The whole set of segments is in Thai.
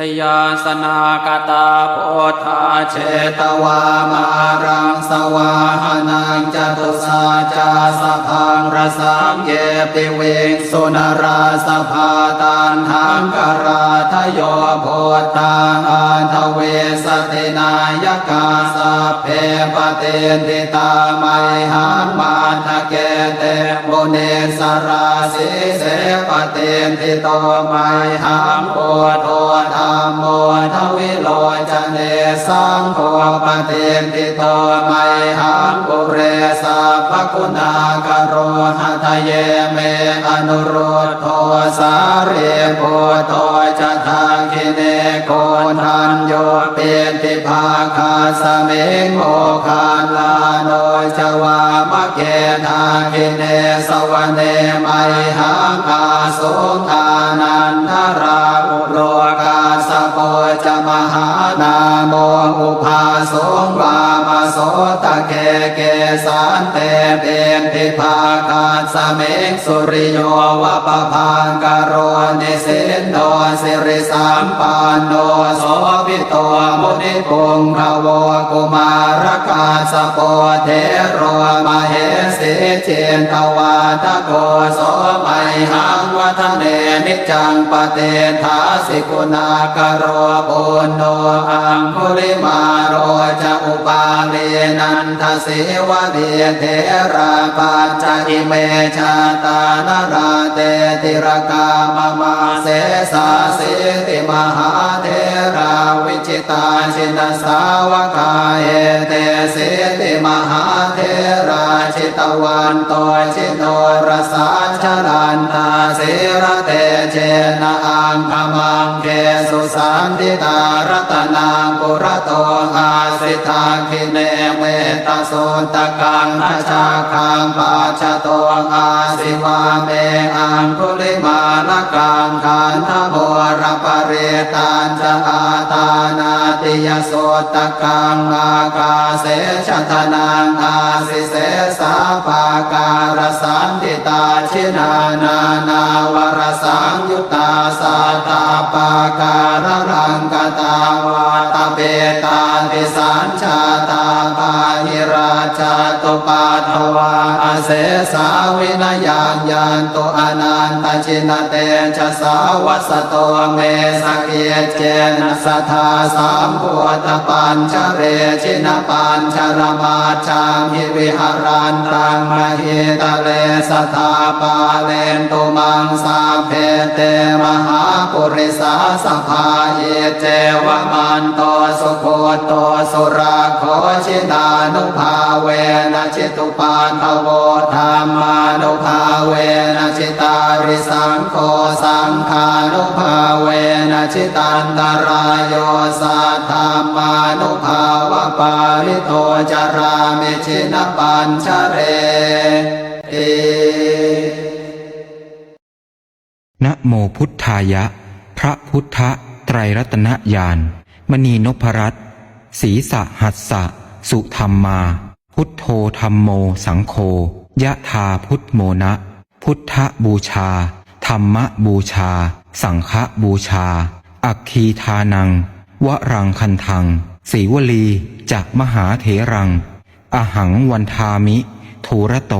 ชยาสนากตาโพธาเชตวามารังสวาหนังจตุสาจาสพังรสังเยปิเวงสุนราสภาตานทังกราทโยโพธาอันทเวสตินายกาสเพปเตนติตาไมหังมาทะเกเตมุเนสราสิเสปเตนติโตไมหังโพโทธรรมโมทวิโลจเนสังโฆปเทนติโตไมหังปุเรสัพคุณากโรหัทเยเมอนุโรธโทสาเรโพโทจะทางคิเนโกนันโยเปนติภาคาสเมงโมคาลาโนจวามะเกทาคิเนสวเนไมหังอาสุทานันทราโมอุภาสงวามาโสตะเกเกสันเตเปนติภาคาสเมกสุริโยวะปะพังกโรนิสินโนสิริสามปานโนโสภิโตมุนิปุงภโวกุมารกาสโปเทโรมาเห เจนตวาทโกโสไมหังวัฒเนนิจังปเตทาสิกุณากโรปุณโนอังคุริมาโรจะอุปาเลนันทสิวะเดเทราปัจจิเมชาตานาราเตติรกามมาเสสาสิติมหาเทราวิจิตาชินสาวกาเอเตสิติมหาเทราชิตวนโตชิโนรสาชรันตาสิระเตเจนะอังคมังเกสุสันติตารัตนาปุระโตอาสิทาคิเนเมตโสตกังขชาคังปาชโตอาสิวาเมอังคุลิมาลกังขันธโมรปเรตันจะอาตานาติยโสตกังอากาเสชทนังอาสิเสสาปาการสันติตาชินานานาวรสังยุตตาสาตาปาการรังกตาวาตเปตาติสัญชาตาปาหิราชา ตุปาทวาอาเสสาวินยานยานตุอนันตชินเตชะสาวัสโตเมสกเกเจนะสทธาสามพุทธปัญชเรชินปัญชรมาชามิวิหารันตังมหิตเลสทาปาเลนตุมังสาเพเตมหาปุริสาสภาเยเจวมันโตสุโคโตสุราโคชิตานุภาเวนะชิตุปาทโวธรรมานุภาเวนะชิตาริสังโฆสังขานุภาเวนะชิตันตรายโยสัทธามานุภาวะปาริโตจารามิชินปัญชเรเอนะโมพุทธายะ พระพุทธไตรรัตนญาณมณีนพรัตน์ศีสะหัสสะ สุธรรมมา พุทโธธรรมโมสังโฆยะธาพุทโมนะ พุทธบูชา ธรรมบูชา สังฆบูชา อัคคีทานัง วรังคันทังสีวลีจากมหาเถรัง อหังวันทามิ ทูระโต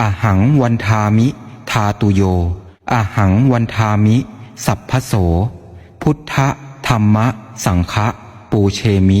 อหังวันทามิ ทาตุโย อหังวันทามิ สัพพโส พุทธธรรมะ สังฆะปูเชมิ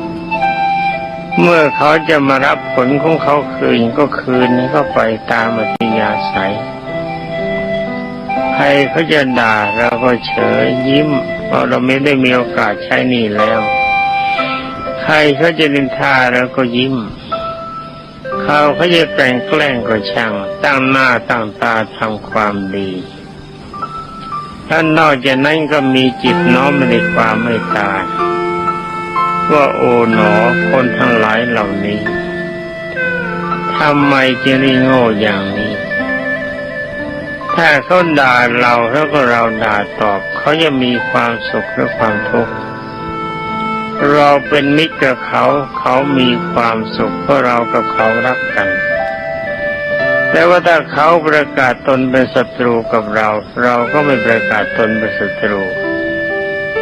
เมื่อเขาจะมารับผลของเขาคืนก็คืนให้เขาไปตามอัธยาศัย ใครเขาจะด่าเราก็เฉยยิ้มเพราะเราไม่ได้มีโอกาสใช้หนี่แล้ว ใครเขาจะนินทาเราก็ยิ้ม เขาเขาจะแต่งแกล้งก็ช่างตั้งหน้าตั้งตาทำความดีท่านนอกจากนั้นก็มีจิตน้อมในความเมตตาย ว่าโอ๋หนอคนทั้งหลายเหล่านี้ทำไมจึงได้โง่อย่างนี้ ถ้าเขาด่าเราแล้วก็เราด่าตอบ เขาจะมีความสุขหรือความทุกข์เราเป็นมิตรกับเขา เขามีความสุขเพราะเรากับเขารักกัน แต่ว่าถ้าเขาประกาศตนเป็นศัตรูกับเรา เราก็ไม่ประกาศตนเป็นศัตรู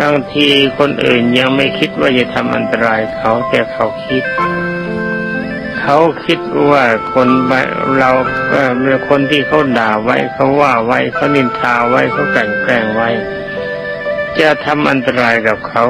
บางทีคนอื่นยังไม่คิดว่าจะทำอันตรายเขาแต่เขาคิด เขาคิดว่าคนเราเอ่อคนที่เขาด่าไว้เขาว่าไว้เขานินทาไว้เขากลั่นแกล้งไว้ จะทำอันตรายกับเขา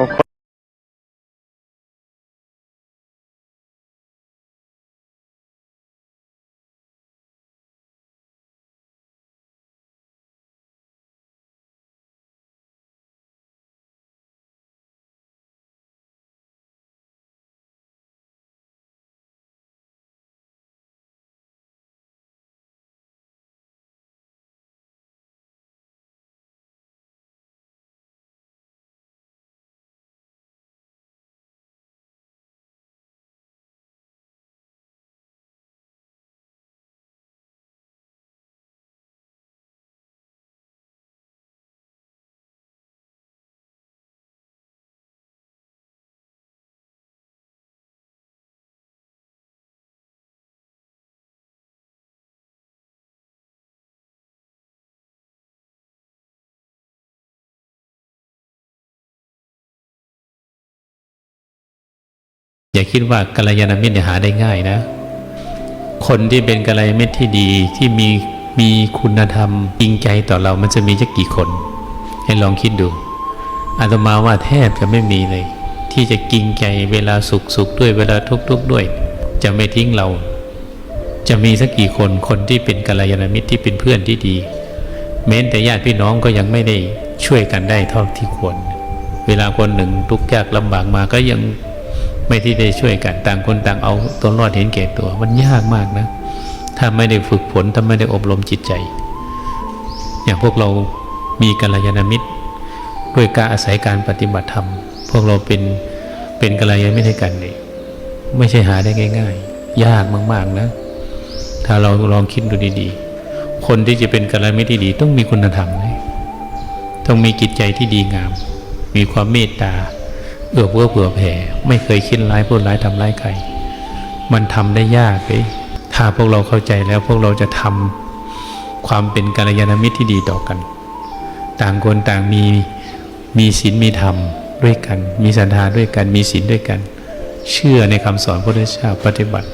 อย่าคิดว่ากัลยาณมิตรหาได้ง่ายนะ คนที่เป็นกัลยาณมิตรที่ดีที่มีมีคุณธรรมจริงใจต่อเรามันจะมีจะกกี่คน ให้ลองคิดดูอาตมาว่าแทบจะไม่มีเลย ที่จะจริงใจเวลาสุขสุขด้วยเวลาทุกทุกข์ด้วย จะไม่ทิ้งเรา จะมีสักกี่คนคนที่เป็นกัลยาณมิตรที่เป็นเพื่อนที่ดี แม้แต่ญาติพี่น้องก็ยังไม่ได้ช่วยกันได้เท่าที่ควร เวลาคนหนึ่งทุกข์ยากลำบากมาก็ยัง ไม่ที่ได้ช่วยกันต่างคนต่างเอาตัวรอดเห็นแก่ตัว มันยากมากนะ ถ้าไม่ได้ฝึกฝนถ้าไม่ได้อบรมจิตใจ อย่างพวกเรามีกัลยาณมิตร ด้วยการอาศัยการปฏิบัติธรรม พวกเราเป็นเป็นกัลยาณมิตรให้กันเนี่ยไม่ใช่หาได้ง่าย ๆ ยากมากๆนะ ถ้าเราลองคิดดูดีๆ คนที่จะเป็นกัลยาณมิตรที่ดี ต้องมีคุณธรรมนะต้องมีจิตใจที่ดีงาม มีความเมตตา เอื้อเฟื้อเผื่อแผ่ ไม่เคยคิดร้ายพูดร้ายทำร้ายใคร มันทำได้ยากเลยถ้าพวกเราเข้าใจแล้วพวกเราจะทำความเป็นกัลยาณมิตรที่ดีต่อกัน ต่างคนต่างมีมีศีลมีธรรมด้วยกัน มีศรัทธาด้วยกันมีศีลด้วยกัน เชื่อในคำสอนพระพุทธเจ้าปฏิบัติ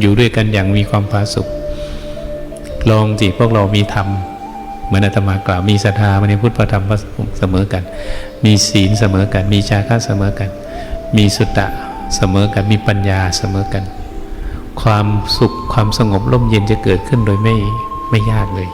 อยู่ด้วยกันอย่างมีความผาสุกลองจิพวกเรามีธรรม เหมือนอาตมากล่าวมีศรัทธาในพุทธธรรมพระสงฆ์เสมอกัน มีศีลเสมอกัน มีจาคะเสมอกัน มีสุตตะเสมอกันมีปัญญาเสมอกัน ความสุขความสงบร่มเย็นจะเกิดขึ้นโดยไม่ไม่ยากเลย